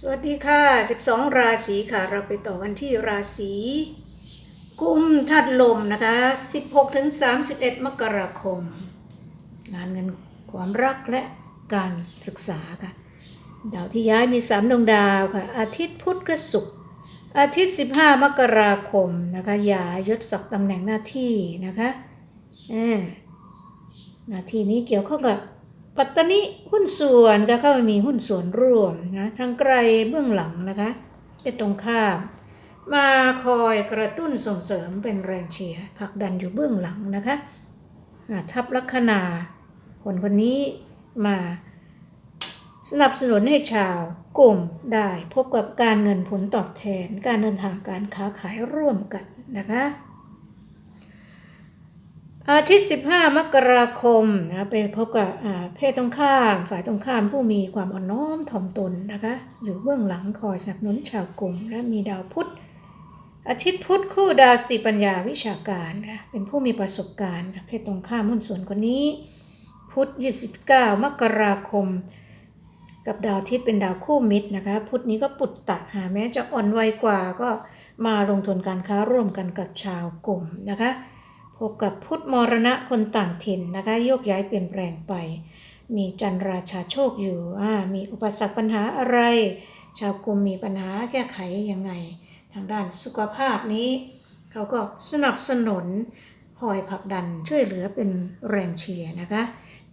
สวัสดีค่ะ 12 ราศีค่ะ เราไปต่อกันที่ราศีกุมทัดลมนะคะ 16ถึง31 มกราคม งานเงินความรักและการศึกษาค่ะ ดาวที่ย้ายมี 3 ดวงดาวค่ะ อาทิตย์พุธกับศุกร์อาทิตย์ 15 มกราคมนะคะย้ายยศศักดิ์ตำแหน่งหน้าที่นะคะหน้าที่นี้เกี่ยวข้องกับ ปัตตานิหุ้นส่วนก็เข้าไปมีหุ้นส่วนร่วมนะทางไกลเบื้องหลังนะคะเป็นตรงข้ามมาคอยกระตุ้นส่งเสริมเป็นแรงเชียร์ผลักดันอยู่เบื้องหลังนะคะทับลัคนาคนคนนี้มาสนับสนุนให้ชาวกลุ่มได้พบกับการเงินผลตอบแทนการเดินทางการค้าขายร่วมกันนะคะ อาทิตย์ 15 มกราคมนะไปพบกับเพศตรงข้าม ฝ่ายตรงข้ามผู้มีความอ่อนน้อมถ่อมตนนะคะอยู่เบื้องหลังคอยสนับสนุนชาวกลุ่ม และมีดาวพุธอาทิตย์พุธคู่ดาวสติปัญญาวิชาการนะเป็นผู้มีประสบการณ์เพศตรงข้ามหุ้นส่วนคนนี้ พุธ29 มกราคม กับดาวอาทิตย์เป็นดาวคู่มิตรนะคะพุธนี้ก็ปุตตะหาแม้จะอ่อนวัยกว่าก็มาลงทุนการค้าร่วมกันกับชาวกลุ่มนะคะ พบกับพุทธมรณะคนต่างถิ่นนะคะโยกย้ายเปลี่ยนแปลงไป มีจันราชาโชคอยู่มีอุปสรรคปัญหาอะไร ชาวกลุ่มมีปัญหาแก้ไขยังไง ทางด้านสุขภาพนี้ เขาก็สนับสนุนคอยผลักดันช่วยเหลือเป็นแรงเชียร์นะคะ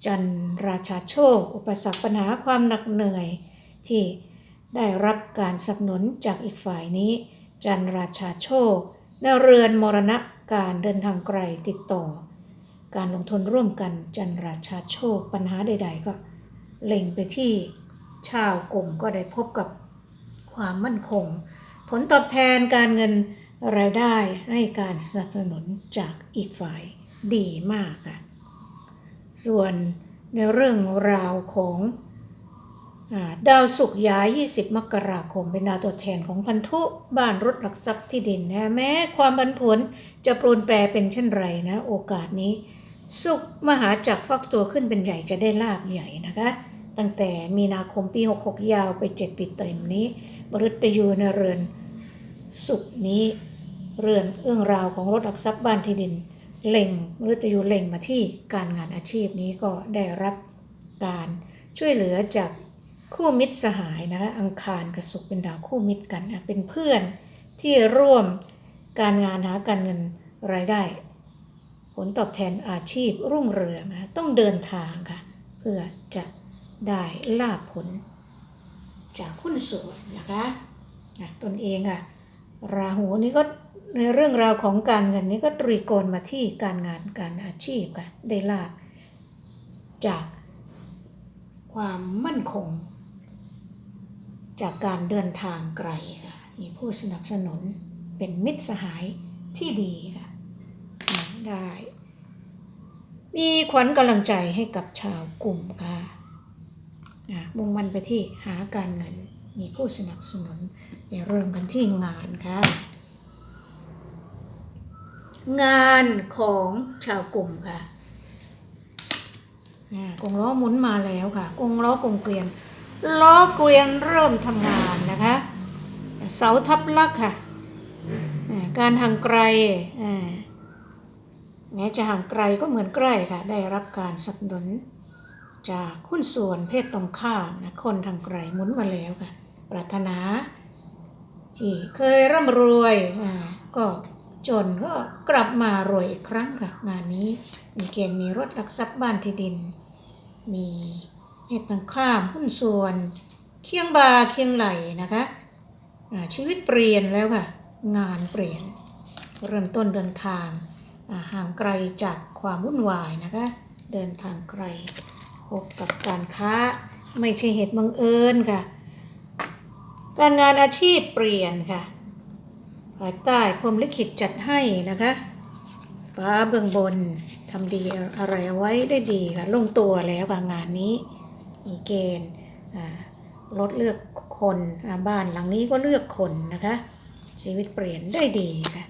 จันราชาโชค อุปสรรคปัญหาความหนักเหนื่อยที่ได้รับการสนับสนุนจากอีกฝ่ายนี้ จันราชาโชคนเรือนมรณะ การเดินทางไกลติดต่อ การลงทุนร่วมกันจันราชาโชคปัญหาใด ๆ ก็เล็งไปที่ชาวกลุ่มก็ได้พบกับความมั่นคง ผลตอบแทนการเงินรายได้ให้การสนับสนุนจากอีกฝ่ายดีมากค่ะส่วนในเรื่องราวของ ดาวสุกย้าย 20 มกราคม เป็นดาวตัวแทนของพันธุ บ้านรถหลักทรัพย์ที่ดินนะ แม้ความบันผวนจะปรนแปรเป็นเช่นไรนะ โอกาสนี้ สุขมหาจักรฟักตัวขึ้นเป็นใหญ่จะได้ลาบใหญ่นะคะ ตั้งแต่มีนาคมปี 66 ยาวไป 7 ปีเต็มนี้ บรุตยูในเรือน สุขนี้เรือนเอื้องราวของรถหลักทรัพย์บ้านที่ดิน เล็งมฤตยูเล็งมาที่การงานอาชีพนี้ก็ได้รับการช่วยเหลือจาก คู่มิตรสหายนะคะอังคารกับศุกร์เป็นดาวคู่มิตรกันนะเป็นเพื่อนที่ร่วมการงานหาการเงินรายได้ ผลตอบแทนอาชีพรุ่งเรืองนะต้องเดินทางค่ะ เพื่อจะได้ลาบผล จากหุ้นส่วนนะคะอะตนเองอะราหูนี่ก็ในเรื่องราวของการเงินนี้ก็ตรีโกณมาที่การงานการอาชีพค่ะได้ลาบจากความมั่นคง จากการเดินทางไกลค่ะ มีผู้สนับสนุนเป็นมิตรสหายที่ดีค่ะได้ มีขวัญกำลังใจให้กับชาวกลุ่มค่ะมุ่งมันไปที่หาการเงิน มีผู้สนับสนุนไปเริ่มกันที่งานค่ะ งานของชาวกลุ่มค่ะกงล้อหมุนมาแล้วค่ะ กงล้อกงเกวียน ล้อเกวียนเริ่มทำงานนะคะ เสาทับลักค่ะ การห่างไกลแม้จะห่างไกลก็เหมือนใกล้ค่ะ ได้รับการสนับสนุนจากหุ้นส่วนเพศตรงข้ามนะคนทางไกลหมุนมาแล้วค่ะ ปรารถนาที่เคยร่ำรวยอ่าก็จนก็กลับมารวยอีกครั้งค่ะ งานนี้มีเกณฑ์มีรถลักทรัพย์บ้านที่ดิน มี เพศตรงข้ามหุ้นส่วน เคียงบ่าเคียงไหลนะคะชีวิตเปลี่ยนแล้วค่ะ งานเปลี่ยน เริ่มต้นเดินทางห่างไกลจากความวุ่นวายนะคะ เดินทางไกลพบกับการค้าไม่ใช่เหตุบังเอิญค่ะ การงานอาชีพเปลี่ยนค่ะภายใต้พรมลิขิตจัดให้นะคะฟ้าเบื้องบนทำดีอะไรเอาไว้ได้ดีค่ะลงตัวแล้วค่ะงานนี้ มีเกณฑ์รถเลือกคนบ้านหลังนี้ก็เลือกคนนะคะ ชีวิตเปลี่ยนได้ดีค่ะ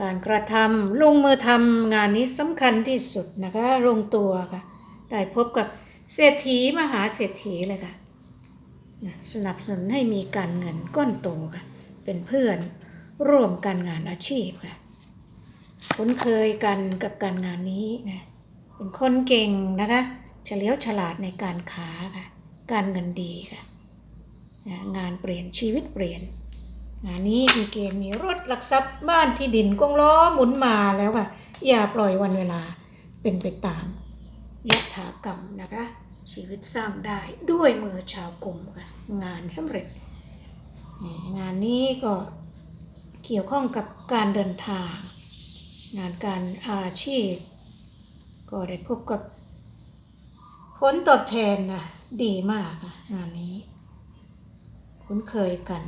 การกระทำลงมือทำงานนี้สำคัญที่สุดนะคะลงตัวค่ะ ได้พบกับเศรษฐีมหาเศรษฐีเลยค่ะสนับสนุนให้มีการเงินก้อนโตค่ะ เป็นเพื่อนร่วมการงานอาชีพค่ะคุ้นเคยกันกับการงานนี้นะเป็นคนเก่งนะคะ ฉลียวฉลาดในการค้าค่ะ การเงินดีค่ะ งานเปลี่ยนชีวิตเปลี่ยน งานนี้มีเกณฑ์มีรถหลักทรัพย์บ้านที่ดินกงล้อหมุนมาแล้วค่ะ อย่าปล่อยวันเวลาเป็นไปตามยถากรรมนะคะ ชีวิตสร้างได้ด้วยมือชาวกลุ่มค่ะ งานสำเร็จ งานนี้ก็เกี่ยวข้องกับการเดินทาง งานการอาชีพ ก็ได้พบกับ ผลตอบแทนนะดีมากค่ะงานนี้ คุ้นเคยกัน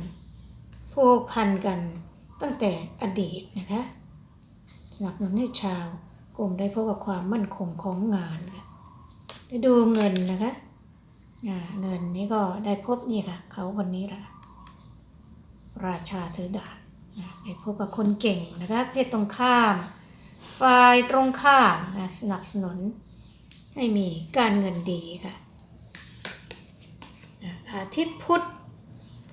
ผูกพันกันตั้งแต่อดีตนะคะสนับสนุนให้ชาวกลุ่มได้พบกับความมั่นคงของงานได้ดูเงินนะคะเงินนี้ก็ได้พบนี่ค่ะ เขาคนนี้แหละราชาถือดาบนะไปพบกับคนเก่งนะคะเพศตรงข้าม ฝ่ายตรงข้ามนะสนับสนุน ให้มีการเงินดีค่ะ อาทิตย์พุธ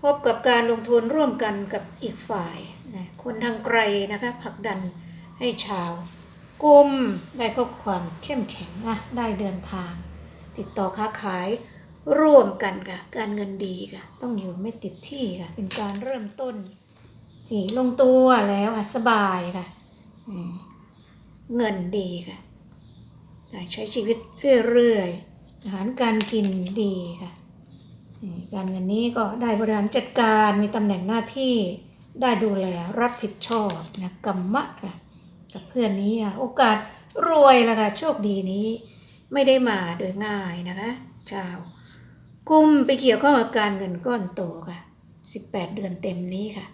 พบกับการลงทุนร่วมกันกับอีกฝ่ายนะคนทางไกลนะคะผลักดันให้ชาวกุมได้พบความเข้มแข็งนะได้เดินทาง ติดต่อค้าขายร่วมกันค่ะการเงินดีค่ะ ต้องอยู่ไม่ติดที่ค่ะ เป็นการเริ่มต้น ที่ลงตัวแล้วค่ะสบายค่ะเงินดีค่ะ ใช้ชีวิตเรื่อยๆอาหารการกินดีค่ะการเงินนี้ก็ได้บริหารจัดการมีตำแหน่งหน้าที่ได้ดูแลรับผิดชอบนะกรรมะค่ะกับเพื่อนนี้อะโอกาสรวยละค่ะโชคดีนี้ไม่ได้มาโดยง่ายนะคะชาวกุมไปเกี่ยวข้องกับการเงินก้อนโตค่ะ 18 เดือนเต็มนี้ค่ะ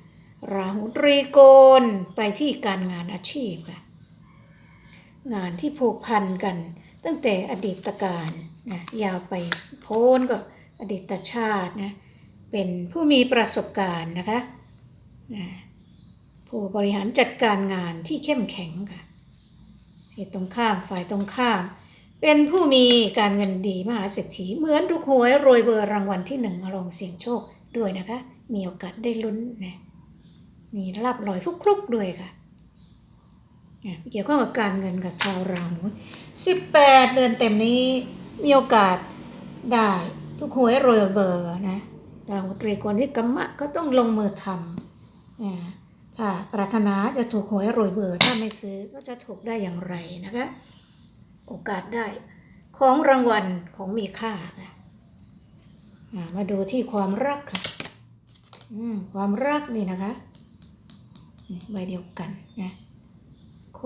ราหูตรีโกนไปที่การงานอาชีพค่ะ งานที่ผูกพันกัน ตั้งแต่อดีตการนะยาวไปโพ้นกับอดีตชาตินะเป็นผู้มีประสบการณ์นะคะนะผู้บริหารจัดการงานที่เข้มแข็งค่ะเหตุตรงข้ามฝ่ายตรงข้าม เป็นผู้มีการเงินดีมหาเศรษฐีเหมือนทุกหวยโรยเบอร์รางวัลที่หนึ่งมาลองเสี่ยงโชคด้วยนะคะ มีโอกาสได้ลุ้นนะมีลาบลอยฟลุกๆด้วยค่ะ เกี่ยวข้องกับการเงินกับชาวราหู18 เดือนเต็มนี้มีโอกาสได้ทุกหวยโรยเบอร์นะราหูตรีโกนที่กรรมะก็ต้องลงมือทำอ่าถ้าปรารถนาจะถูกหวยโรยเบอร์ถ้าไม่ซื้อก็จะถูกได้อย่างไรนะคะโอกาสได้ของรางวัลของมีค่าค่ะมาดูที่ความรักค่ะความรักนี่นะคะใบเดียวกันนะ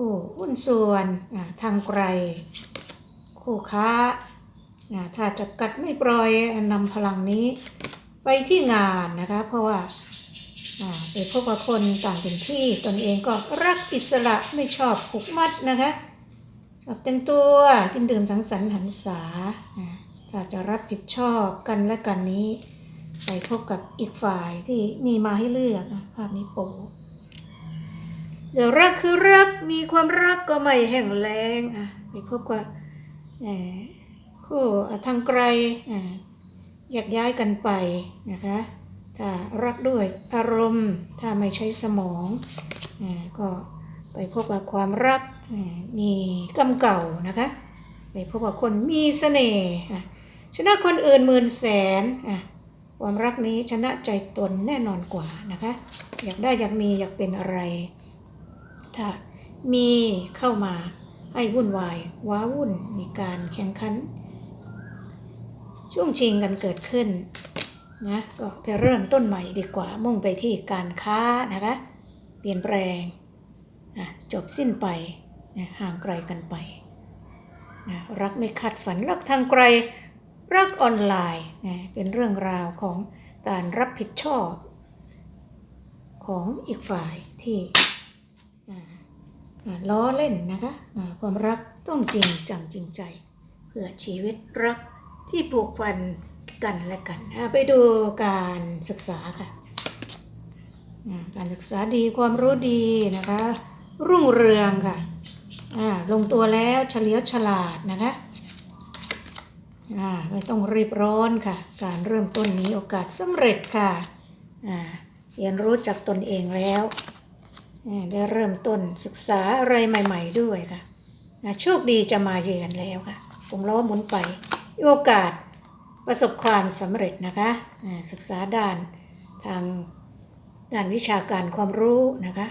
คู่หุ้นส่วนทางไกล คู่ค้าถ้าจะกัดไม่ปล่อยนำพลังนี้ไปที่งานนะคะ เพราะว่าไปพบกับคนต่างถิ่นที่ตนเองก็รักอิสระไม่ชอบผูกมัดนะคะชอบแต่งตัวกินดื่มสังสรรค์หันษาถ้าจะรับผิดชอบกันและกันนี้ ไปพบกับอีกฝ่ายที่มีมาให้เลือกภาพนี้โป๊ เดี๋ยวรักคือรักมีความรักก็ไม่แห้งแล้งอะไปพบกับเอ่อคู่อะทางไกลอะแยกย้ายกันไปนะคะถ้ารักด้วยอารมณ์ถ้าไม่ใช้สมองอะก็ไปพบกับความรักอ่ามีกำเก่านะคะไปพบกับคนมีเสน่ห์ชนะคนอื่นหมื่นแสนอะความรักนี้ชนะใจตนแน่นอนกว่านะคะอยากได้อยากมีอยากเป็นอะไร ถ้ามีเข้ามาให้วุ่นวาย ว้าวุ่นมีการแข่งขัน ช่วงชิงกันเกิดขึ้นนะก็ไปเริ่มต้นใหม่ดีกว่ามุ่งไปที่การค้านะคะเปลี่ยนแปลงอะจบสิ้นไปนะห่างไกลกันไปนะรักไม่คาดฝันรักทางไกล รักออนไลน์นะเป็นเรื่องราวของการรับผิดชอบ ของอีกฝ่ายที่ ล้อเล่นนะคะความรักต้องจริงจังจริงใจ เพื่อชีวิตรักที่ผูกพันกันและกันไปดูการศึกษาค่ะการศึกษาดีความรู้ดีนะคะ รุ่งเรืองค่ะลงตัวแล้วเฉลียวฉลาดนะคะไม่ต้องรีบร้อนค่ะ การเริ่มต้นนี้โอกาสสำเร็จค่ะเรียนรู้จากตนเองแล้ว ได้เริ่มต้นศึกษาอะไรใหม่ ๆ ด้วยค่ะโชคดีจะมาเยือนแล้วค่ะวงล้อหมุนไปโอกาสประสบความสำเร็จนะคะศึกษาด้านทางด้านวิชาการความรู้นะคะ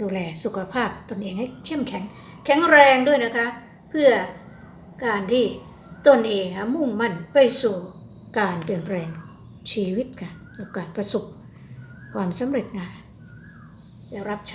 ดูแลสุขภาพตนเองให้เข้มแข็ง แข็งแรงด้วยนะคะ เพื่อการที่ตนเองมุ่งมั่นไปสู่การเปลี่ยนแปลงชีวิตค่ะโอกาสประสบความสำเร็จงาน ได้รับชัย